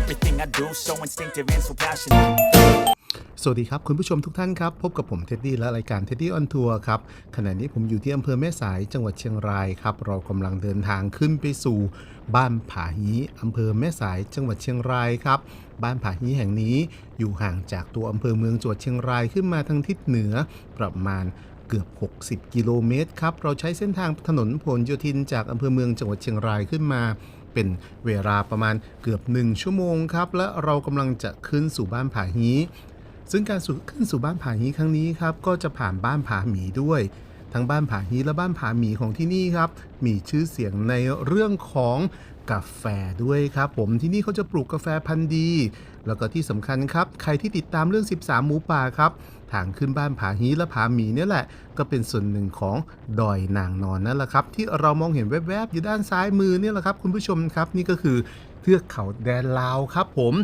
Everything I do so instinctive and so passionate สวัสดีครับ คุณผู้ชมทุกท่านครับ พบกับผมเท็ดดี้และรายการเท็ดดี้ออนทัวร์ครับ ขณะนี้ผมอยู่ที่อำเภอแม่สายจังหวัดเชียงรายครับ เรากำลังเดินทางขึ้นไปสู่บ้านผาฮีอำเภอแม่สายจังหวัดเชียงรายครับ บ้านผาฮีแห่งนี้อยู่ห่างจากตัวอำเภอเมืองจังหวัดเชียงรายขึ้นมาทางทิศเหนือประมาณเกือบ 60 กิโลเมตรครับ เราใช้เส้นทางถนนพหลโยธินจากอำเภอเมืองจังหวัดเชียงรายขึ้นมา เป็นเวลาประมาณเกือบ 1 ชั่วโมงครับ และเรากำลังจะขึ้นสู่บ้านผาฮีซึ่งการขึ้นสู่บ้านผาฮีครั้งนี้ครับก็จะผ่านบ้านผาหมีด้วย ทั้งบ้านผาฮีและบ้านผาหมีของที่นี่ครับ มีชื่อเสียงในเรื่องของ กาแฟด้วยครับ ผมที่นี่เขาจะปลูกกาแฟพันธุ์ดี แล้วก็ที่สำคัญครับ ใครที่ติดตามเรื่อง 13 หมูป่าครับทางขึ้นบ้านผาฮีและผาหมีเนี่ยแหละ ก็เป็นส่วนหนึ่งของดอยนางนอนนั่นแหละครับ ที่เรามองเห็นแวบๆ อยู่ด้านซ้ายมือเนี่ยแหละครับ คุณผู้ชมครับนี่ก็คือเทือกเขาแดนลาวครับ ผม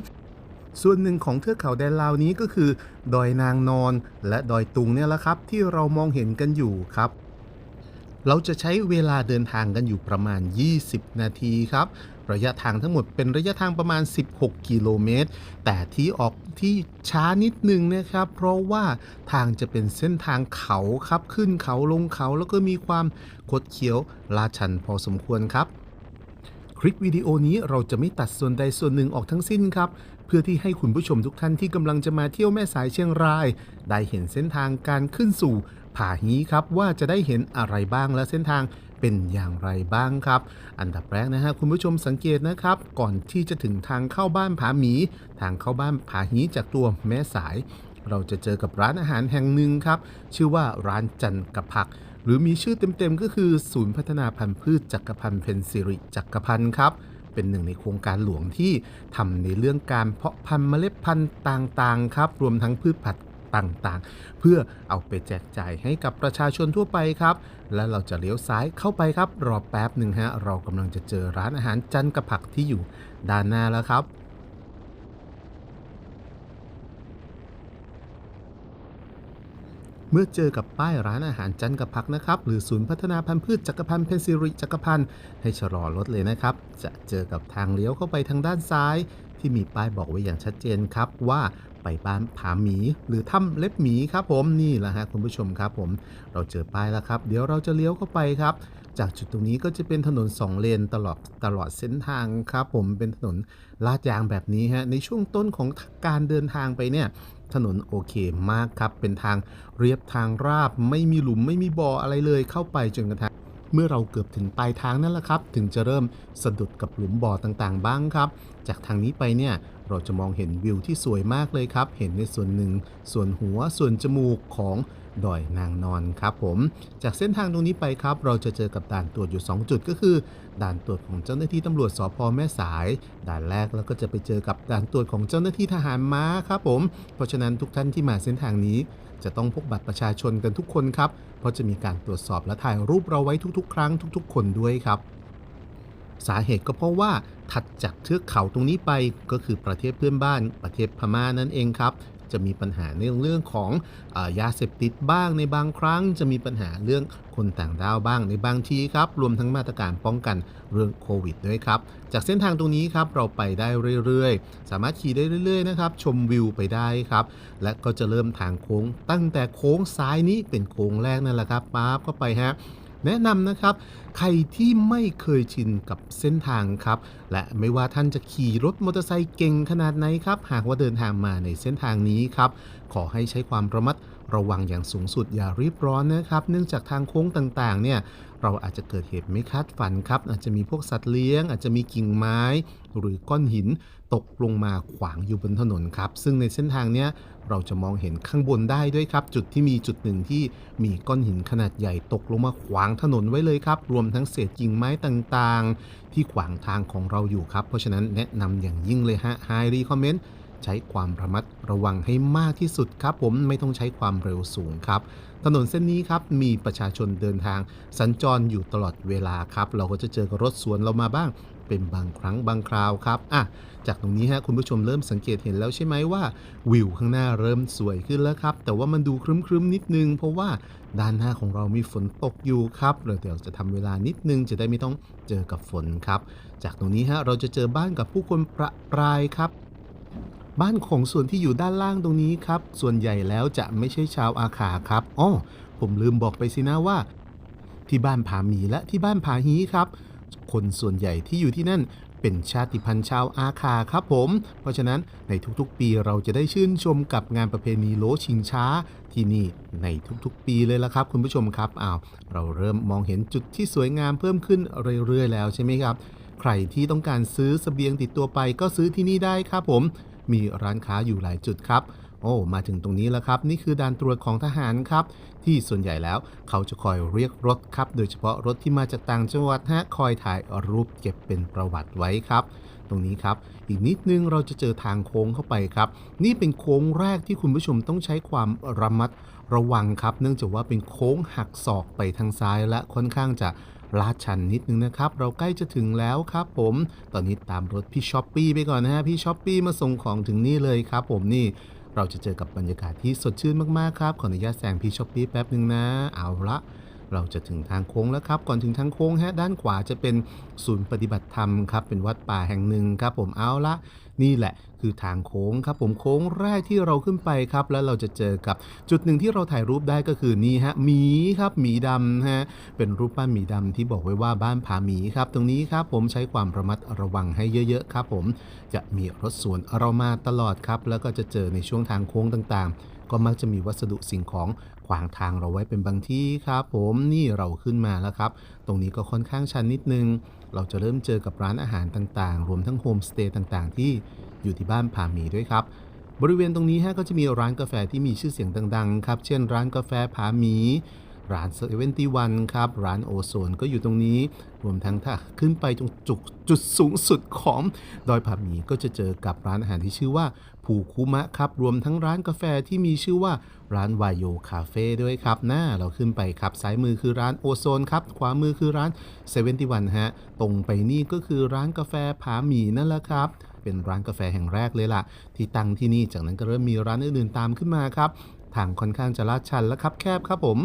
ส่วนหนึ่งของเทือกเขาแดนลาวนี้ก็คือ ดอยนางนอน และดอยตุงเนี่ยแหละครับ ที่เรามองเห็นกันอยู่ครับ เราจะใช้เวลาเดินทางกันอยู่ประมาณ 20 นาทีครับ ระยะทางทั้งหมดเป็นระยะทางประมาณ 16 กิโลเมตร แต่ที่ออกที่ช้านิดนึงนะครับ เพราะว่าทางจะเป็นเส้นทางเขาครับ ขึ้นเขาลงเขาแล้วก็มีความคดเคี้ยวลาดชันพอสมควรครับคลิปวิดีโอนี้เราจะไม่ตัดส่วนใดส่วนหนึ่งออกทั้งสิ้นครับ เพื่อที่ให้คุณผู้ชมทุกท่านที่กำลังจะมาเที่ยวแม่สายเชียงราย ได้เห็นเส้นทางการขึ้นสู่ ผาฮีครับว่าจะได้เห็นอะไรบ้างและเส้นทางเป็นอย่างไรบ้างครับ อันดับแรกนะฮะคุณผู้ชมสังเกตนะครับ ก่อนที่จะถึงทางเข้าบ้านผาหมี ทางเข้าบ้านผาฮีจากตัวแม่สาย เราจะเจอกับร้านอาหารแห่งหนึ่งครับ ชื่อว่าร้านจันกระพัก หรือมีชื่อเต็มๆก็คือศูนย์พัฒนาพันธุ์พืชจักรพันธ์เพนซิริจักรพันธ์ครับเป็นหนึ่งในโครงการหลวงที่ทำในเรื่องการเพาะพันธุ์เมล็ดพันธุ์ต่างๆ ครับ รวมทั้งพืชผัก ต่างๆ เพื่อเอาไปแจกจ่ายให้กับประชาชนทั่วไปครับ และเราจะเลี้ยวซ้ายเข้าไปครับ รอแป๊บหนึ่งฮะเรากำลังจะเจอร้านอาหารจันกระผักที่อยู่ด้านหน้าแล้วครับเมื่อเจอกับป้ายร้านอาหารจันกระพักนะครับ หรือศูนย์พัฒนาพันธุ์พืชจักรพันธ์เพนซิริจักรพันธ์ให้ชะลอรถเลยนะครับ จะเจอกับทางเลี้ยวเข้าไปทางด้านซ้าย ที่มีป้ายบอกไว้อย่างชัดเจนครับว่า ไปบ้านผาหมี หรือถ้ำเล็บหมีครับผมนี่แหละฮะคุณผู้ชมครับผมเราเจอป้ายแล้วครับ เดี๋ยวเราจะเลี้ยวเข้าไปครับ จากจุดตรงนี้ก็จะเป็นถนน 2 เลนตลอดตลอดเส้นทางครับผมเป็นถนนลาดยางแบบนี้ฮะในช่วงต้นของการเดินทางไปเนี่ยถนนโอเคมากครับ เป็นทางเรียบทางราบ ไม่มีหลุมไม่มีบ่ออะไรเลยเข้าไปจนกระทั่งเมื่อเราเกือบถึงปลายทางนั่นแหละครับ ถึงจะเริ่มสะดุดกับหลุมบ่อต่างๆ บ้างครับ จากทางนี้ไปเนี่ย เราจะมองเห็นวิวที่สวยมากเลยครับ เห็นในส่วนหนึ่ง ส่วนหัว ส่วนจมูกของดอยนางนอนครับผม จากเส้นทางตรงนี้ไปครับ เราจะเจอกับด่านตรวจอยู่ 2 จุดก็คือ ด่านตรวจของเจ้าหน้าที่ตำรวจสพแม่สาย ด่านแรกแล้วก็จะไปเจอกับด่านตรวจของเจ้าหน้าที่ทหารม้าครับผม เพราะฉะนั้นทุกท่านที่มาเส้นทางนี้ จะต้องพกบัตรประชาชนกันทุกคนครับ เพราะจะมีการตรวจสอบและถ่ายรูปเราไว้ทุก ๆ ครั้งทุก ๆ คนด้วยครับ สาเหตุก็เพราะว่าถัดจากเทือกเขาตรงนี้ไปก็คือประเทศเพื่อนบ้านประเทศพม่านั่นเองครับ จะมีปัญหาในเรื่องของอยาเสพติดบ้างในบางครั้ง จะมีปัญหาเรื่องคนต่างด้าวบ้างในบางทีครับ รวมทั้งมาตรการป้องกันเรื่องโควิดด้วยครับ จากเส้นทางตรงนี้ครับเราไปได้เรื่อยๆ สามารถขี่ได้เรื่อยๆนะครับ ชมวิวไปได้ครับ และก็จะเริ่มทางโค้งตั้งแต่โค้งซ้ายนี้เป็นโค้งแรกนั่นแหละครับป๊าบเข้าไปฮะ แนะนำนะครับ ใครที่ไม่เคยชินกับเส้นทางครับ และไม่ว่าท่านจะขี่รถมอเตอร์ไซค์เก่งขนาดไหนครับ หากว่าเดินทางมาในเส้นทางนี้ครับ ขอให้ใช้ความระมัด ระวังอย่างสูงสุดอย่ารีบร้อนนะครับ เนื่องจากทางโค้งต่างๆ เนี่ยเราอาจจะเกิดเหตุไม่คาดฝันครับ อาจจะมีพวกสัตว์เลี้ยง อาจจะมีกิ่งไม้ หรือก้อนหินตกลงมาขวางอยู่บนถนนครับ ซึ่งในเส้นทางเนี้ยเราจะมองเห็นข้างบนได้ด้วยครับ จุดที่มีจุดหนึ่งที่มีก้อนหินขนาดใหญ่ตกลงมาขวางถนนไว้เลยครับ รวมทั้งเศษกิ่งไม้ต่างๆ ที่ขวางทางของเราอยู่ครับ เพราะฉะนั้นแนะนำอย่างยิ่งเลยฮะ High Recommend ใช้ความระมัดระวังให้มากที่สุดครับ ผมไม่ต้องใช้ความเร็วสูงครับ ถนนเส้นนี้ครับมีประชาชนเดินทางสัญจรอยู่ตลอดเวลาครับ เราก็จะเจอกับรถสวนเรามาบ้างเป็นบางครั้งบางคราวครับอะจากตรงนี้ฮะคุณผู้ชมเริ่มสังเกตเห็นแล้วใช่ไหมว่า วิวข้างหน้าเริ่มสวยขึ้นแล้วครับ แต่ว่ามันดูครึ้มๆนิดนึง เพราะว่าด้านหน้าของเรามีฝนตกอยู่ครับเราเดี๋ยวจะทำเวลานิดนึงจะได้ไม่ต้องเจอกับฝนครับ จากตรงนี้ฮะเราจะเจอบ้านกับผู้คนประปรายครับ บ้านของส่วนที่อยู่ด้านล่างตรงนี้ครับ ส่วนใหญ่แล้วจะไม่ใช่ชาวอาขาครับอ้อผมลืมบอกไปสินะว่า ที่บ้านผาหมีและที่บ้านผาฮีครับ คนส่วนใหญ่ที่อยู่ที่นั่นเป็นชาติพันธุ์ชาวอาคาครับผม เพราะฉะนั้นในทุกๆ ปีเราจะได้ชื่นชมกับงานประเพณีโลชิงช้าที่นี่ในทุกๆ ปีเลยละครับ คุณผู้ชมครับอ้าวเราเริ่มมองเห็นจุดที่สวยงามเพิ่มขึ้นเรื่อยๆ แล้วใช่ไหมครับ ใครที่ต้องการซื้อเสบียงติดตัวไปก็ซื้อที่นี่ได้ครับผม มีร้านค้าอยู่หลายจุดครับ โอ้ มาถึงตรงนี้แล้วครับ นี่คือด่านตรวจของทหารครับ ที่ส่วนใหญ่แล้วเขาจะคอยเรียกรถครับ โดยเฉพาะรถที่มาจากต่างจังหวัดฮะคอยถ่ายรูปเก็บเป็นประวัติไว้ครับตรงนี้ครับ อีกนิดนึงเราจะเจอทางโค้งเข้าไปครับ นี่เป็นโค้งแรกที่คุณผู้ชมต้องใช้ความระมัดระวังครับ เนื่องจากว่าเป็นโค้งหักศอกไปทางซ้ายและค่อนข้างจะ ลาดชันนิดนึงนะครับ เราใกล้จะถึงแล้วครับผม ตอนนี้ตามรถพี่ช้อปปี้ไปก่อนนะฮะ พี่ช้อปปี้มาส่งของถึงนี่เลยครับผมนี่เราจะเจอกับบรรยากาศที่สดชื่นมากๆครับ ขออนุญาตแซงพี่ช้อปปี้แป๊บหนึ่งนะ เอาละเราจะถึงทางโค้งแล้วครับ ก่อนถึงทางโค้งฮะด้านขวาจะเป็นศูนย์ปฏิบัติธรรมครับ เป็นวัดป่าแห่งหนึ่งครับผมเอาละ นี่แหละคือทางโค้งครับผมโค้งแรกที่เราขึ้นไปครับ แล้วเราจะเจอกับจุดหนึ่งที่เราถ่ายรูปได้ก็คือนี่ฮะหมีครับหมีดำฮะเป็นรูปปั้นหมีดำที่บอกไว้ว่าบ้านผาหมีครับ ตรงนี้ครับผมใช้ความระมัดระวังให้เยอะๆครับ ผมจะมีรถสวนเรามาตลอดครับ แล้วก็จะเจอในช่วงทางโค้งต่างๆ ก็มักจะมีวัสดุสิ่งของขวางทางเราไว้เป็นบางที่ครับ ผมนี่เราขึ้นมาแล้วครับ ตรงนี้ก็ค่อนข้างชันนิดนึง เราจะเริ่มเจอกับร้านอาหารต่างๆ รวมทั้งโฮมสเตย์ต่างๆ ที่อยู่ที่บ้านผาหมีด้วยครับ บริเวณตรงนี้ฮะก็จะมีร้านกาแฟที่มีชื่อเสียงดังๆ ครับ เช่นร้านกาแฟผาหมี ร้านเซเว่นตีวันครับ ร้านโอโซนก็อยู่ตรงนี้ รวมทั้งถ้าขึ้นไปตรงจุดจุดสูงสุดของดอยผาหมีก็จะเจอกับร้านอาหารที่ชื่อว่าผูคุมะครับ รวมทั้งร้านกาแฟที่มีชื่อว่าร้านวายโยคาเฟ่ด้วยครับหน้าเราขึ้นไปครับ ซ้ายมือคือร้านโอโซนครับ ขวามือคือร้านเซเว่นตีวันฮะ ตรงไปนี่ก็คือร้านกาแฟผาหมีนั่นแหละครับเป็นร้านกาแฟแห่งแรกเลยล่ะ ที่ตั้งที่นี่จากนั้นก็เริ่มมีร้านอื่นๆตามขึ้นมาครับ ทางค่อนข้างจะลาดชันและคับแคบครับผม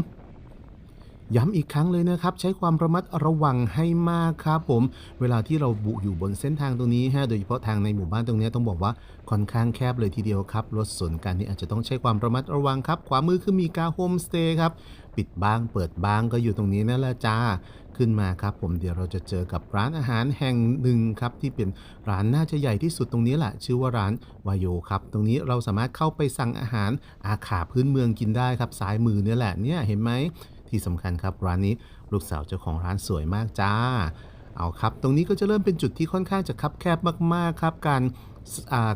ย้ำอีกครั้งเลยนะครับ ใช้ความระมัดระวังให้มากครับผม เวลาที่เราบุอยู่บนเส้นทางตรงนี้ฮะโดยเฉพาะทางในหมู่บ้านตรงนี้ต้องบอกว่าค่อนข้างแคบเลยทีเดียวครับรถสวนกันนี่อาจจะต้องใช้ความระมัดระวังครับขวามือคือมีกาโฮมสเตย์ครับปิดบ้างเปิดบ้างก็อยู่ตรงนี้นั่นแหละจ้าขึ้นมาครับผมเดี๋ยวเราจะเจอกับร้านอาหารแห่งหนึ่งครับที่เป็นร้านน่าจะใหญ่ที่สุดตรงนี้แหละชื่อว่าร้านวายโยครับตรงนี้เราสามารถเข้าไปสั่งอาหารอาขาพื้นเมืองกินได้ครับซ้ายมือเนี่ยแหละเนี่ยเห็นไหม ที่สำคัญครับร้านนี้ลูกสาวเจ้าของร้านสวยมากจ้า เอาครับ ตรงนี้ก็จะเริ่มเป็นจุดที่ค่อนข้างจะคับแคบมากๆครับ การ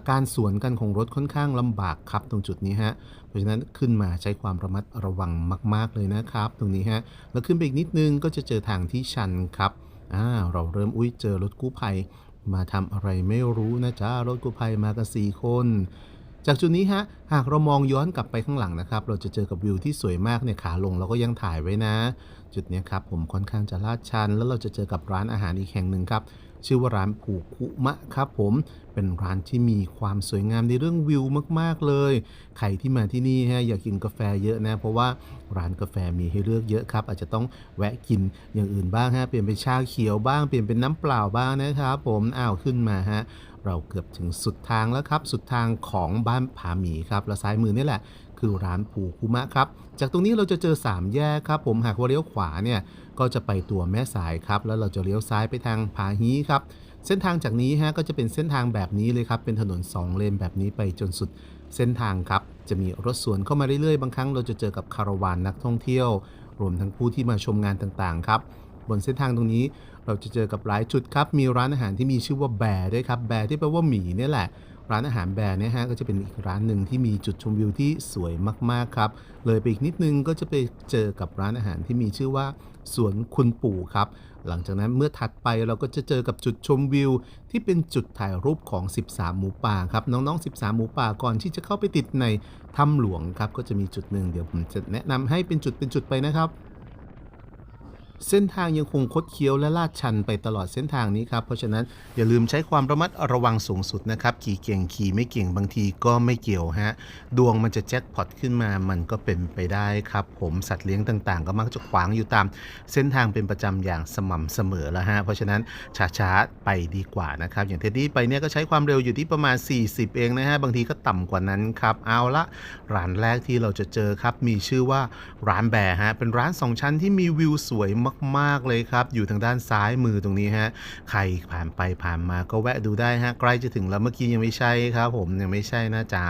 การสวนกันของรถค่อนข้างลำบากครับตรงจุดนี้ฮะ เพราะฉะนั้นขึ้นมาใช้ความระมัดระวังมาก ๆเลยนะครับ ตรงนี้ฮะ แล้วขึ้นไปอีกนิดนึงก็จะเจอทางที่ชันครับอ่าเราเริ่มอุ้ยเจอรถกู้ภัย มาทำอะไรไม่รู้นะจ๊ะรถกู้ภัยมากันสี่คน จากจุดนี้ฮะหากเรามองย้อนกลับไปข้างหลังนะครับ เราจะเจอกับวิวที่สวยมากเนี่ยขาลงเราก็ยังถ่ายไว้นะ จุดนี้ครับผมค่อนข้างจะลาดชัน แล้วเราจะเจอกับร้านอาหารอีกแห่งหนึ่งครับชื่อว่าร้านผูคุมะครับผมเป็นร้านที่มีความสวยงามในเรื่องวิวมากๆเลย ใครที่มาที่นี่ฮะอยากกินกาแฟเยอะนะ เพราะว่าร้านกาแฟมีให้เลือกเยอะครับ อาจจะต้องแวะกินอย่างอื่นบ้างฮะเปลี่ยนเป็นชาเขียวบ้างเปลี่ยนเป็นน้ำเปล่าบ้างนะครับผมอ้าวขึ้นมาฮะ เราเกือบถึงสุดทางแล้วครับ สุดทางของบ้านผาหมีครับ และซ้ายมือนี่แหละ คือร้านผูคุมะครับ จากตรงนี้เราจะเจอ 3 แยกครับ ผมหากว่าเลี้ยวขวาเนี่ย ก็จะไปตัวแม่สายครับ แล้วเราจะเลี้ยวซ้ายไปทางผาฮีครับ เส้นทางจากนี้ฮะก็จะเป็นเส้นทางแบบนี้เลยครับ เป็นถนน 2 เลนแบบนี้ไปจนสุดเส้นทางครับ จะมีรถสวนเข้ามาเรื่อยๆ บางครั้งเราจะเจอกับคาราวานนักท่องเที่ยว รวมทั้งผู้ที่มาชมงานต่างๆ ครับ บนเส้นทางตรงนี้ เราจะเจอกับหลายจุดครับ มีร้านอาหารที่มีชื่อว่าแบร์ด้วยครับ แบร์ที่แปลว่าหมีเนี่ยแหละ ร้านอาหารแบร์เนี่ยฮะก็จะเป็นอีกร้านหนึ่งที่มีจุดชมวิวที่สวยมากๆครับ เลยไปอีกนิดนึงก็จะไปเจอกับร้านอาหารที่มีชื่อว่าสวนคุณปู่ครับ หลังจากนั้นเมื่อถัดไปเราก็จะเจอกับจุดชมวิว ที่เป็นจุดถ่ายรูปของ 13 หมูป่าครับ น้องๆ 13 หมูป่าก่อนที่จะเข้าไปติดในถ้ำหลวงครับ ก็จะมีจุดหนึ่งเดี๋ยวผมจะแนะนำให้เป็นจุดเป็นจุดไปนะครับ เส้นทางยังคงคดเคี้ยวและลาดชันไปตลอดเส้นทางนี้ครับ เพราะฉะนั้นอย่าลืมใช้ความระมัดระวังสูงสุดนะครับ ขี่เก่งขี่ไม่เก่งบางทีก็ไม่เกี่ยวฮะ ดวงมันจะแจ็คพอตขึ้นมามันก็เป็นไปได้ครับ ผมสัตว์เลี้ยงต่างๆ ก็มักจะขวางอยู่ตาม เส้นทางเป็นประจำอย่างสม่ำเสมอแล้วฮะ เพราะฉะนั้นช้าๆไปดีกว่านะครับ อย่างเท็ดดี้ไปเนี่ยก็ใช้ความเร็วอยู่ที่ประมาณ 40 เองนะฮะ บางทีก็ต่ำกว่านั้นครับ เอาละร้านแรกที่เราจะเจอครับ มีชื่อว่าร้านแบร์ฮะ เป็นร้าน 2 ชั้นที่มีวิวสวยมาก ๆ เลยครับ อยู่ทางด้านซ้ายมือตรงนี้ฮะ ใครผ่านไปผ่านมาก็แวะดูได้ฮะ ใกล้จะถึงแล้วเมื่อกี้ยังไม่ใช่ครับผม ยังไม่ใช่นะจ๊ะ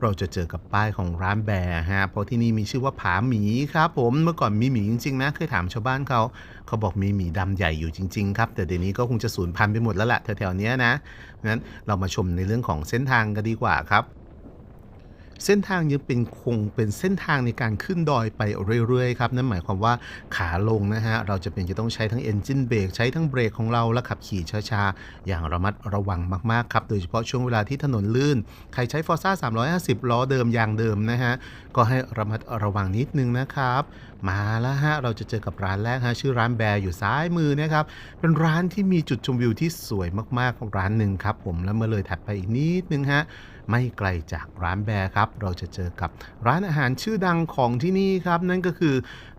เราจะเจอกับป้ายของร้านแบร์ฮะ เพราะที่นี่มีชื่อว่าผาหมีครับผม เมื่อก่อนมีหมีจริง ๆ นะ เคยถามชาวบ้านเขา เขาบอกมีหมีดำใหญ่อยู่จริง ๆ ครับ แต่เดี๋ยวนี้ก็คงจะสูญพันธุ์ไปหมดแล้วแหละแถวๆนี้นะงั้นเรามาชมในเรื่องของเส้นทางกันดีกว่าครับ เส้นทางยังเป็นคงเป็นเส้นทางในการขึ้นดอยไปเรื่อยๆครับนั่นหมายความว่าขาลงนะฮะเราจะเป็นจะต้องใช้ทั้ง engine brake ใช้ทั้งเบรกของเราและขับขี่ช้าๆ อย่างระมัดระวังมากๆครับโดยเฉพาะช่วงเวลาที่ถนนลื่น ใครใช้ Forza 350 ล้อเดิมยางเดิมนะฮะก็ให้ระมัดระวังนิดนึงนะครับ มาแล้วฮะเราจะเจอกับร้านแรกฮะชื่อร้านแบร์อยู่ซ้ายมือนะครับเป็นร้านที่มีจุดชมวิวที่สวยมากๆของร้านหนึ่งครับผมแล้วเมื่อเลยถัดไปอีกนิดนึงฮะ ไม่ไกลจากร้านแบร์ครับ เราจะเจอกับร้านอาหารชื่อดังของที่นี่ครับ นั่นก็คือ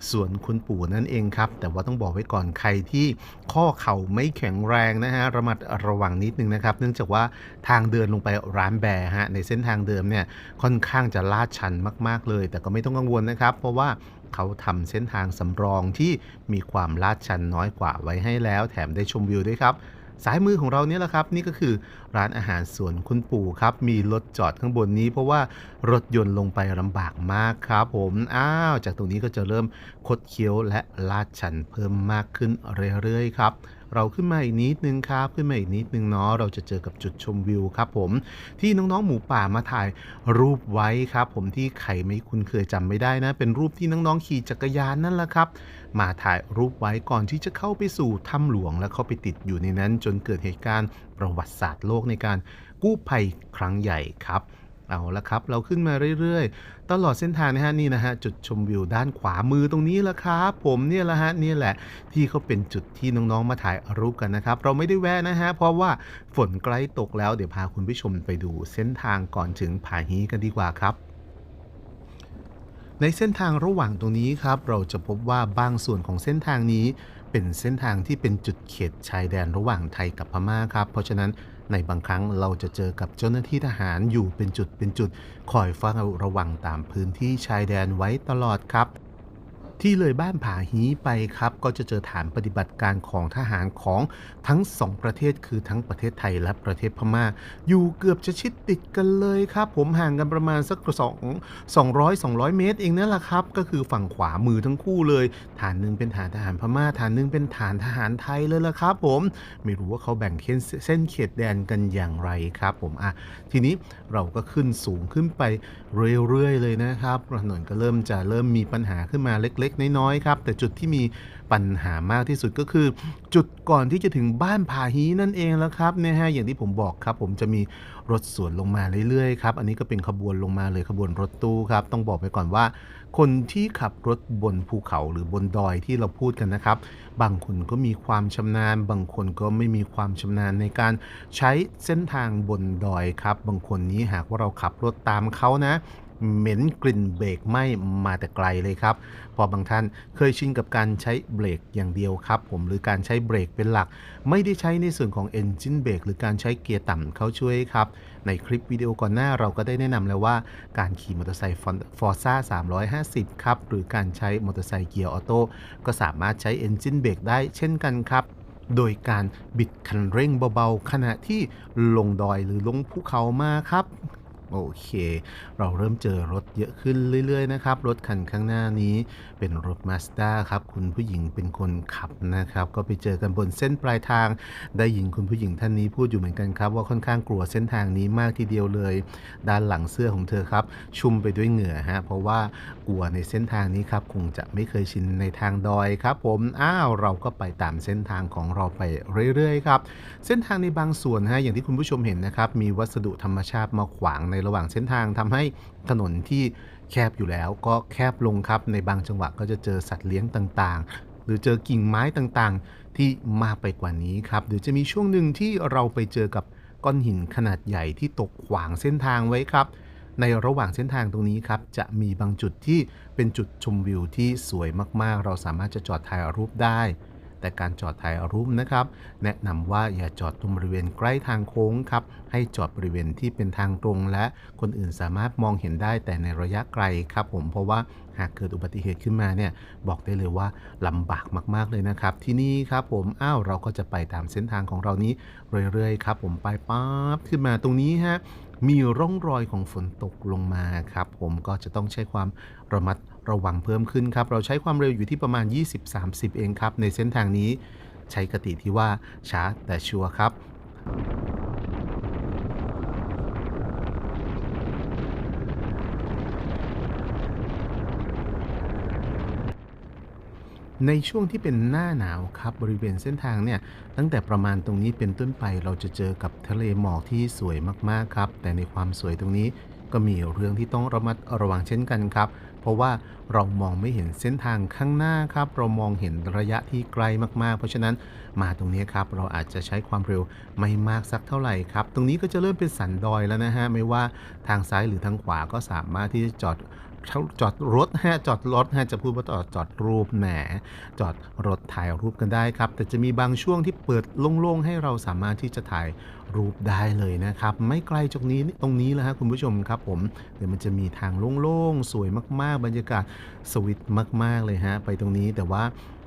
สวนคุณปู่นั่นเองครับ แต่ว่าต้องบอกไว้ก่อนใครที่ข้อเข่าไม่แข็งแรงนะฮะระมัดระวังนิดนึงนะครับ เนื่องจากว่าทางเดินลงไปร้านแบร์ฮะในเส้นทางเดิมเนี่ยค่อนข้างจะลาดชันมาก ๆ เลย แต่ก็ไม่ต้องกังวลนะครับ เพราะว่าเขาทำเส้นทางสำรองที่มีความลาดชันน้อยกว่าไว้ให้แล้ว แถมได้ชมวิวด้วยครับ ซ้ายมือของเราเนี่ยแหละครับ นี่ก็คือร้านอาหารสวนคุณปู่ครับ มีรถจอดข้างบนนี้ เพราะว่ารถยนต์ลงไปลำบากมากครับผม อ้าว จากตรงนี้ก็จะเริ่มคดเคี้ยวและลาดชันเพิ่มมากขึ้นเรื่อยๆครับเราขึ้นมาอีกนิดนึงครับ ขึ้นมาอีกนิดนึงเนาะเราจะเจอกับจุดชมวิวครับผมที่น้องๆหมูป่ามาถ่ายรูปไว้ครับ ผมที่ใครไม่คุ้นเคยจำไม่ได้นะ เป็นรูปที่น้องๆขี่จักรยานนั่นแหละครับ มาถ่ายรูปไว้ก่อนที่จะเข้าไปสู่ถ้ำหลวงและเข้าไปติดอยู่ในนั้น จนเกิดเหตุการณ์ประวัติศาสตร์โลกในการกู้ภัยครั้งใหญ่ครับเอาละครับ เราขึ้นมาเรื่อยๆ ตลอดเส้นทางนะฮะนี่นะฮะจุดชมวิวด้านขวามือตรงนี้ละครับ ผมเนี่ยละฮะนี่แหละที่เขาเป็นจุดที่น้องๆมาถ่ายรูปกันนะครับ เราไม่ได้แวะนะฮะเพราะว่าฝนใกล้ตกแล้วเดี๋ยวพาคุณผู้ชมไปดูเส้นทางก่อนถึงผาฮีกันดีกว่าครับ ในเส้นทางระหว่างตรงนี้ครับเราจะพบว่าบางส่วนของเส้นทางนี้เป็นเส้นทางที่เป็นจุดเขตชายแดนระหว่างไทยกับพม่าครับ เพราะฉะนั้นในบางครั้งเราจะเจอกับเจ้าหน้าที่ทหารอยู่เป็นจุดเป็นจุด คอยเฝ้าระวังตามพื้นที่ชายแดนไว้ตลอดครับ ที่เลยบ้านผาฮีไปครับ ก็จะเจอฐานปฏิบัติการของทหารของทั้งสองประเทศคือทั้งประเทศไทยและประเทศพม่า อยู่เกือบจะชิดติดกันเลยครับ ผมห่างกันประมาณสัก2 200 200 เมตรเองนั่นแหละครับ ก็คือฝั่งขวามือทั้งคู่เลย ฐานหนึ่งเป็นฐานทหารพม่า ฐานหนึ่งเป็นฐานทหารไทยเลยละครับ ผมไม่รู้ว่าเขาแบ่งเส้นเขตแดนกันอย่างไรครับ ผมอะทีนี้เราก็ขึ้นสูงขึ้นไปเรื่อยๆเลยนะครับถนนก็เริ่มจะเริ่มมีปัญหาขึ้นมาเล็กๆ น้อยๆครับ แต่จุดที่มีปัญหามากที่สุดก็คือ จุดก่อนที่จะถึงบ้านผาฮีนั่นเองแล้วครับเนี่ยฮะอย่างที่ผมบอกครับ ผมจะมีรถสวนลงมาเรื่อยๆครับอันนี้ก็เป็นขบวนลงมาเลยขบวนรถตู้ครับ ต้องบอกไปก่อนว่า คนที่ขับรถบนภูเขาหรือบนดอยที่เราพูดกันนะครับ บางคนก็มีความชำนาญ บางคนก็ไม่มีความชำนาญในการใช้เส้นทางบนดอยครับ บางคนนี้หากว่าเราขับรถตามเขานะ เหม็นกลิ่นเบรกไหม้มาแต่ไกลเลยครับ พอบางท่านเคยชินกับการใช้เบรกอย่างเดียวครับ ผมหรือการใช้เบรกเป็นหลัก ไม่ได้ใช้ในส่วนของ Engine Brake หรือการใช้เกียร์ต่ำเขาช่วยครับในคลิปวิดีโอก่อนหน้าเราก็ได้แนะนำแล้วว่าการขี่มอเตอร์ไซค์ฟอร์ซ่า350 ครับ หรือการใช้มอเตอร์ไซค์เกียร์ออโต้ก็สามารถใช้ Engine Brake ได้เช่นกันครับ โดยการบิดคันเร่งเบาๆ ขณะที่ลงดอยหรือลงภูเขามาครับ โอเค เราเริ่มเจอรถเยอะขึ้นเรื่อย ๆ นะครับ รถคันข้างหน้านี้เป็นรถ Mazda ครับ คุณผู้หญิงเป็นคนขับนะครับ ก็ไปเจอกันบนเส้นปลายทาง ได้ยินคุณผู้หญิงท่านนี้พูดอยู่เหมือนกันครับ ว่าค่อนข้างกลัวเส้นทางนี้มากทีเดียวเลย ด้านหลังเสื้อของเธอครับ ชุ่มไปด้วยเหงื่อฮะเพราะว่ากลัวในเส้นทางนี้ครับคงจะไม่เคยชินในทางดอยครับผมอ้าวเราก็ไปตามเส้นทางของเราไปเรื่อยๆครับเส้นทางในบางส่วนฮะอย่างที่คุณผู้ชมเห็นนะครับมีวัสดุธรรมชาติมาขวางในระหว่างเส้นทางทำให้ถนนที่แคบอยู่แล้วก็แคบลงครับในบางจังหวะก็จะเจอสัตว์เลี้ยงต่างๆ หรือเจอกิ่งไม้ต่างๆ ที่มากไปกว่านี้ครับหรือจะมีช่วงหนึ่งที่เราไปเจอกับก้อนหินขนาดใหญ่ที่ตกขวางเส้นทางไว้ครับ ในระหว่างเส้นทางตรงนี้ครับ จะมีบางจุดที่เป็นจุดชมวิวที่สวยมากๆ เราสามารถจะจอดถ่ายรูปได้ แต่การจอดถ่ายรูปนะครับ แนะนำว่าอย่าจอดตรงบริเวณใกล้ทางโค้งครับ ให้จอดบริเวณที่เป็นทางตรง และคนอื่นสามารถมองเห็นได้แต่ในระยะไกลครับผมเพราะว่าหากเกิดอุบัติเหตุขึ้นมาเนี่ยบอกได้เลยว่าลำบากมากๆเลยนะครับ ที่นี่ครับผมอ้าวเราก็จะไปตามเส้นทางของเรานี้เรื่อยๆครับ ผมไปปั๊บขึ้นมาตรงนี้ฮะมีร่องรอยของฝนตกลงมาครับ ผมก็จะต้องใช้ความระมัด ระวังเพิ่มขึ้นครับ เราใช้ความเร็วอยู่ที่ประมาณ 20-30 เองครับ ในเส้นทางนี้ใช้กติที่ว่าช้าแต่ชัวร์ครับในช่วงที่เป็นหน้าหนาวครับบริเวณเส้นทางเนี่ยตั้งแต่ประมาณตรงนี้เป็นต้นไปเราจะเจอกับทะเลหมอกที่สวยมากๆครับ แต่ในความสวยตรงนี้ก็มีเรื่องที่ต้องระมัดระวังเช่นกันครับ เพราะว่าเรามองไม่เห็นเส้นทางข้างหน้าครับ เรามองเห็นระยะที่ไกลมากๆ เพราะฉะนั้นมาตรงนี้ครับ เราอาจจะใช้ความเร็วไม่มากสักเท่าไหร่ครับ ตรงนี้ก็จะเริ่มเป็นสันดอยแล้วนะฮะ ไม่ว่าทางซ้ายหรือทางขวาก็สามารถที่จะจอด จอดรถฮะจอดรถฮะจะพูดว่าจอดจอดรูปแหนจอดรถถ่ายรูปกันได้ครับ แต่จะมีบางช่วงที่เปิดโล่งๆให้เราสามารถที่จะถ่ายรูปได้เลยนะครับ ไม่ไกลจากนี้ตรงนี้แล้วฮะคุณผู้ชมครับผมเดี๋ยวมันจะมีทางโล่งๆ สวยมากๆ บรรยากาศสวิตมาก ๆเลยฮะไปตรงนี้แต่ว่า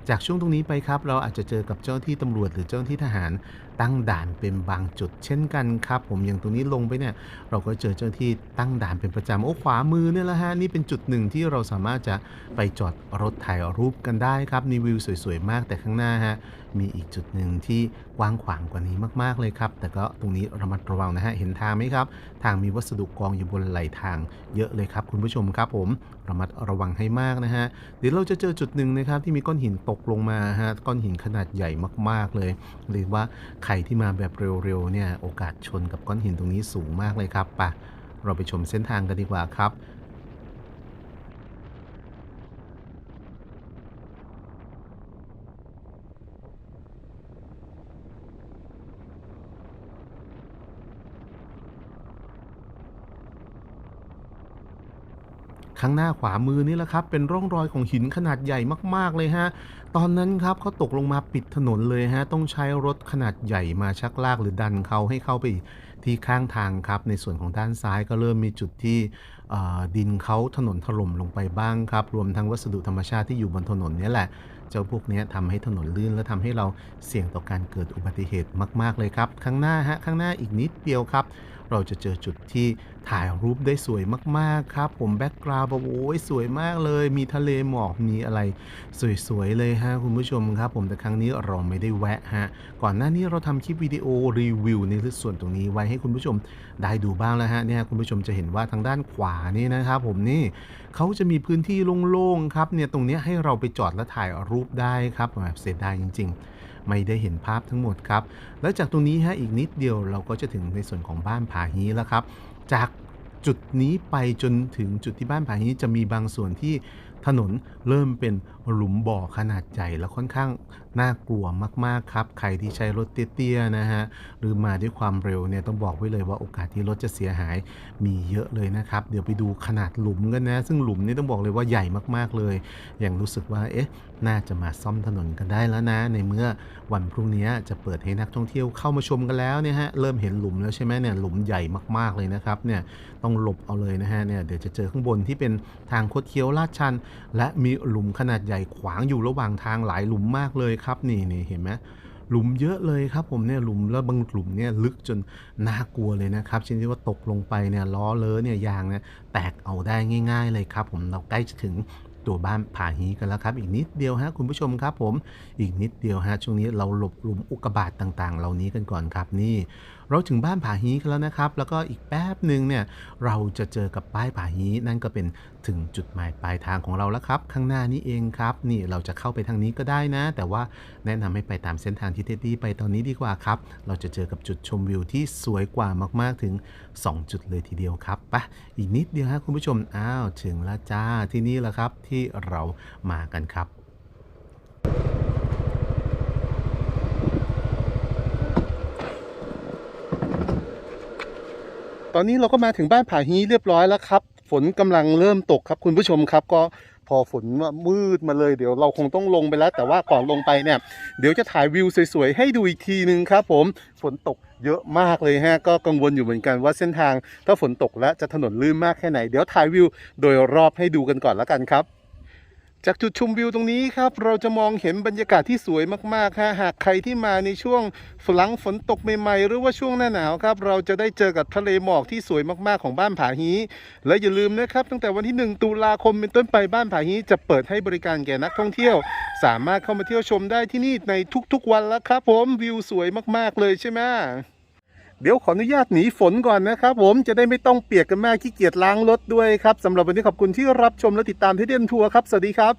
จากช่วงตรงนี้ไปครับ เราอาจจะเจอกับเจ้าที่ตำรวจหรือเจ้าที่ทหาร ตั้งด่านเป็นบางจุดเช่นกันครับ ผมอย่างตรงนี้ลงไปเนี่ยเราก็เจอเจ้าที่ตั้งด่านเป็นประจำโอ้ขวามือเนี่ยแหละฮะนี่เป็นจุดหนึ่งที่เราสามารถจะไปจอดรถถ่ายรูปกันได้ครับนี่วิวสวยๆมากแต่ข้างหน้าฮะมีอีกจุดหนึ่งที่กว้างขวางกว่านี้มากๆเลยครับ แต่ก็ตรงนี้ระมัดระวังนะฮะเห็นทางไหมครับ ทางมีวัสดุกองอยู่บนไหลทางเยอะเลยครับ คุณผู้ชมครับผม ระมัดระวังให้มากนะฮะเดี๋ยวเราจะเจอจุดหนึ่งนะครับที่มีก้อนหินตกลงมาฮะก้อนหินขนาดใหญ่มาก ๆเลย หรือว่าใครที่มาแบบเร็วๆเนี่ยโอกาสชนกับก้อนหินตรงนี้สูงมากเลยครับปะเราไปชมเส้นทางกันดีกว่าครับ ข้างหน้าขวามือนี่แหละครับ เป็นร่องรอยของหินขนาดใหญ่มาก ๆ เลยฮะ ตอนนั้นครับเขาตกลงมาปิดถนนเลยฮะ ต้องใช้รถขนาดใหญ่มาชักลากหรือดันเขาให้เข้าไปที่ข้างทางครับ ในส่วนของด้านซ้ายก็เริ่มมีจุดที่ดินเขาถนนถล่มลงไปบ้างครับ รวมทั้งวัสดุธรรมชาติที่อยู่บนถนนนี่แหละ เจ้าพวกนี้ทำให้ถนนลื่นและทำให้เราเสี่ยงต่อการเกิดอุบัติเหตุมาก ๆ เลยครับ ข้างหน้าฮะข้างหน้าอีกนิดเดียวครับ เราจะเจอจุดที่ถ่ายรูปได้สวยมากๆครับ ผมแบ็กกราวด์แบบโอ้ยสวยมากเลย มีทะเลหมอกมีอะไรสวยๆเลยฮะคุณผู้ชมครับ ผมแต่ครั้งนี้เราไม่ได้แวะฮะก่อนหน้านี้เราทำคลิปวิดีโอรีวิวในส่วนตรงนี้ไว้ให้คุณผู้ชมได้ดูบ้างแล้วฮะเนี่ยคุณผู้ชมจะเห็นว่าทางด้านขวานี่นะครับผมนี่เขาจะมีพื้นที่โล่งๆครับเนี่ยตรงนี้ให้เราไปจอดและถ่ายรูปได้ครับแบบเสียดายจริง ๆ ไม่ได้เห็นภาพทั้งหมดครับ แล้วจากตรงนี้ฮะอีกนิดเดียวเราก็จะถึงในส่วนของบ้านผาฮีแล้วครับ จากจุดนี้ไปจนถึงจุดที่บ้านผาฮีจะมีบางส่วนที่ถนนเริ่มเป็น หลุมบ่อขนาดใหญ่แล้วค่อนข้างน่ากลัวมากๆครับ ใครที่ใช้รถเตี้ยๆนะฮะหรือมาด้วยความเร็วเนี่ยต้องบอกไว้เลยว่าโอกาสที่รถจะเสียหายมีเยอะเลยนะครับ เดี๋ยวไปดูขนาดหลุมกันนะ ซึ่งหลุมนี่ต้องบอกเลยว่าใหญ่มากๆเลย อย่างรู้สึกว่าเอ๊ะน่าจะมาซ่อมถนนกันได้แล้วนะ ในเมื่อวันพรุ่งนี้จะเปิดให้นักท่องเที่ยวเข้ามาชมกันแล้วเนี่ยฮะเริ่มเห็นหลุมแล้วใช่ไหมเนี่ยหลุมใหญ่มากๆเลยนะครับเนี่ยต้องหลบเอาเลยนะฮะเนี่ยเดี๋ยวจะเจอข้างบนที่เป็นทางคดเคี้ยวลาดชัน และมีหลุมขนาดใหญ่ขวางอยู่ระหว่างทางหลายหลุมมากเลยครับ นี่นี่เห็นไหมหลุมเยอะเลยครับผมเนี่ยหลุมแล้วบางหลุมเนี่ยลึกจนน่ากลัวเลยนะครับชนิดที่ว่าตกลงไปเนี่ยล้อเลอะเนี่ยยางเนี่ยแตกเอาได้ง่าย ๆ เลยครับ ผมเราใกล้จะถึงตัวบ้านผาฮีกันแล้วครับ อีกนิดเดียวฮะคุณผู้ชมครับผมอีกนิดเดียวฮะช่วงนี้เราหลบหลุมอุกกาบาตต่างๆ เหล่านี้กันก่อนครับนี่ เราถึงบ้านผาฮีกันแล้วนะครับ แล้วก็อีกแป๊บหนึ่งเนี่ยเราจะเจอกับป้ายผาฮีนั่นก็เป็นถึงจุดหมายปลายทางของเราแล้วครับ ข้างหน้านี้เองครับ นี่เราจะเข้าไปทางนี้ก็ได้นะ แต่ว่าแนะนำให้ไปตามเส้นทางที่เท็ดดี้ไปตอนนี้ดีกว่าครับ เราจะเจอกับจุดชมวิวที่สวยกว่ามาก ๆถึง 2 จุดเลยทีเดียวครับปะอีกนิดเดียวฮะคุณผู้ชมอ้าวถึงแล้วจ้าที่นี่แหละครับที่เรามากันครับ ตอนนี้เราก็มาถึงบ้านผาฮีเรียบร้อยแล้วครับ ฝนกำลังเริ่มตกครับคุณผู้ชมครับ ก็พอฝนมืดมาเลยเดี๋ยวเราคงต้องลงไปแล้ว แต่ว่าก่อนลงไปเนี่ย เดี๋ยวจะถ่ายวิวสวยๆ ให้ดูอีกทีนึงครับ ผมฝนตกเยอะมากเลยฮะ ก็กังวลอยู่เหมือนกันว่าเส้นทาง ถ้าฝนตกแล้วจะถนนลื่นมากแค่ไหน เดี๋ยวถ่ายวิวโดยรอบให้ดูกันก่อนแล้วกันครับ จากจุดชมวิวตรงนี้ครับ เราจะมองเห็นบรรยากาศที่สวยมากๆฮะหากใครที่มาในช่วงหลังฝนตกใหม่ๆ หรือว่าช่วงหน้าหนาวครับ เราจะได้เจอกับทะเลหมอกที่สวยมากๆของบ้านผาฮีและอย่าลืมนะครับ ตั้งแต่วันที่ 1 ตุลาคมเป็นต้นไปบ้านผาฮีจะเปิดให้บริการแก่นักท่องเที่ยว สามารถเข้ามาเที่ยวชมได้ที่นี่ในทุกๆวันแล้วครับผมวิวสวยมากๆเลยใช่ไหม เดี๋ยวขออนุญาตหนีฝนก่อนนะครับผมจะได้ไม่ต้องเปียกกันมากขี้เกียจล้างรถด้วยครับสำหรับวันนี้ขอบคุณที่รับชมและติดตามที่เดียนทัวร์ครับ สวัสดีครับ